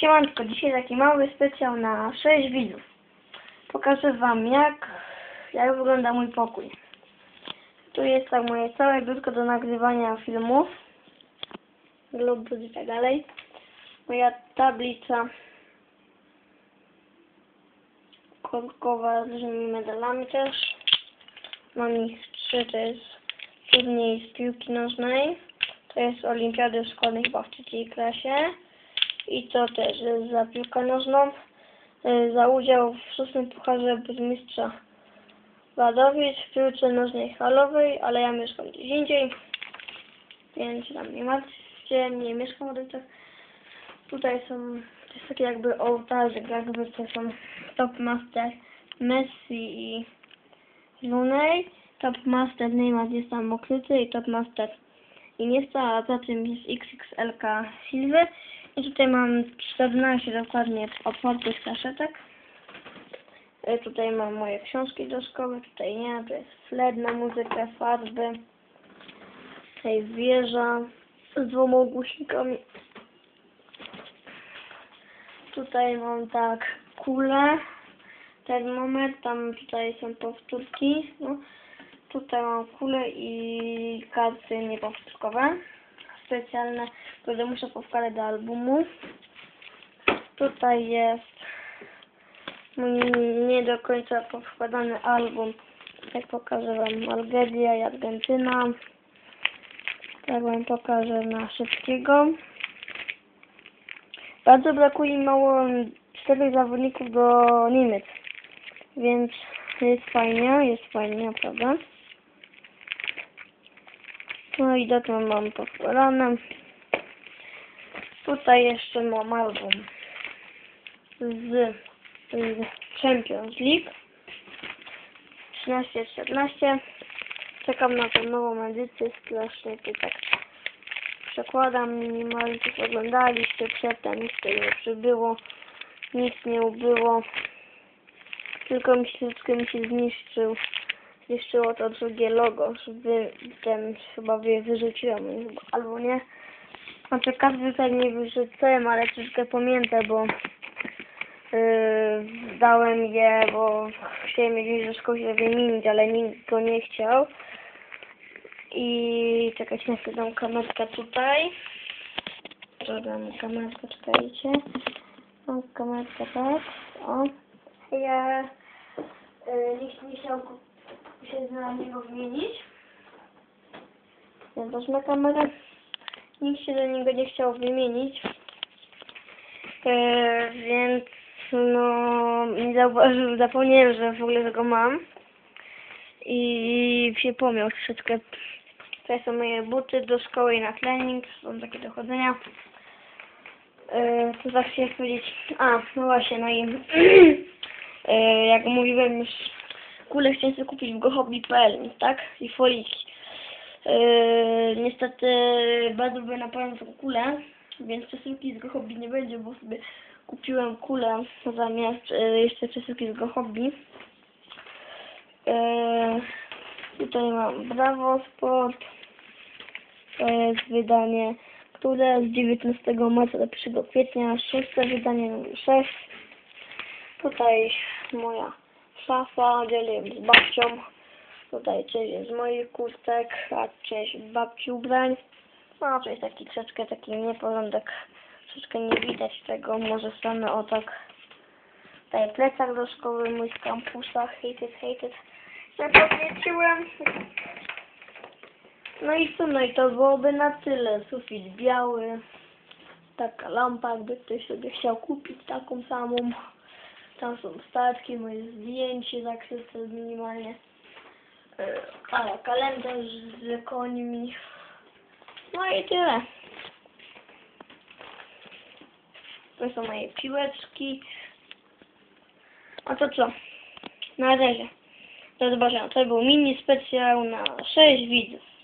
Siemanko, dzisiaj taki mały specjal na 6 widzów. Pokażę wam jak, jak wygląda mój pokój. Tu jest tak moje całe biurko do nagrywania filmów, lub i tak dalej. Moja tablica korkowa z różnymi medalami też. Mam ich trzy, to jest turniej z piłki nożnej. To jest olimpiady w szkolnej chyba w trzeciej klasie. I to też za piłkę nożną. y, Za udział w szóstym pucharze burmistrza Wadowic w piłce nożnej halowej, ale ja mieszkam gdzieś indziej. Więc tam nie martwcie, nie mieszkam w rodzicach. Tutaj są, to jest jakby ołtarzyk, jakby to są top master Messi i Lunej. Top master Neymar jest tam okryty i top master Iniesta, a za tym jest XXLK Silver. I tutaj mam 14 dokładnie otwartych kaszetek. E, Tutaj mam moje książki do szkoły, tutaj nie, to jest flet na muzykę, farby. Tutaj wieża z dwoma głośnikami. Tutaj mam tak kulę, termometr, tam tutaj są powtórki. No. Tutaj mam kulę i karty niepowtórkowe specjalne, które muszę powkładać do albumu. Tutaj jest mój nie do końca powkładany album. Jak pokażę Wam Algeria i Argentyna. Tak Wam pokażę na szybkiego. Bardzo brakuje mało czterech zawodników do Niemiec. Więc jest fajnie, jest fajnie, naprawdę. No i datę mam powkładane. Tutaj jeszcze mam album z, z Champions League 13-14. Czekam na tę nową edycję, strasznie to tak przekładam minimalnie, coś oglądaliście przedtem, nic tutaj nie przybyło, nic nie ubyło, tylko mi się, mi się zniszczył zniszczyło to drugie logo, żeby ten chyba je wyrzuciłem, albo nie. Znaczy każdy tutaj nie wyrzuciłem, ale troszkę pamiętam, bo yy, dałem je, bo chciałem mieć do szkoły się wymienić, ale nikt go nie chciał. I czekać na chwilę kamerkę tutaj. Dodam kamerkę, czekajcie. Mam kamerkę tak. O. Ja yy, nikt nie chciał się na niego wymienić. Ja wezmę kamerę. Nikt się do niego nie chciał wymienić. E, więc no nie zapomniałem, że w ogóle go mam. I się pomiał troszeczkę. To są moje buty do szkoły i na trening. Są takie do chodzenia. E, co zawsze chciałem powiedzieć? A, no właśnie, no i e, jak mówiłem już kule chciałem sobie kupić w gohobby.pl, tak? I foliki. Yy, niestety bardzo by na pewno kulę, więc przesyłki z gohobby nie będzie, bo sobie kupiłem kulę zamiast yy, jeszcze przesyłki z gohobby. Yy, tutaj mam Bravo Sport. To jest wydanie, które z 19 marca do 1 kwietnia, szóste wydanie numer 6. Tutaj moja szafa, dzielę z babcią. Tutaj część z moich kurtek, a część babci ubrań. No, to jest taki troszeczkę taki nieporządek. Troszeczkę nie widać tego, może stanę o tak. Tutaj plecak do szkoły, mój z kampusa, hated, hated. Ja podnieciłem. No i co, no i to byłoby na tyle. Sufit biały. Taka lampa, jakby ktoś sobie chciał kupić taką samą. Tam są statki, moje zdjęcie zakryte minimalnie. E, A, kalendarz z końmi. No i tyle. To są moje piłeczki. A to co? Na razie. Do zobaczenia. To był mini specjal na 6 widzów.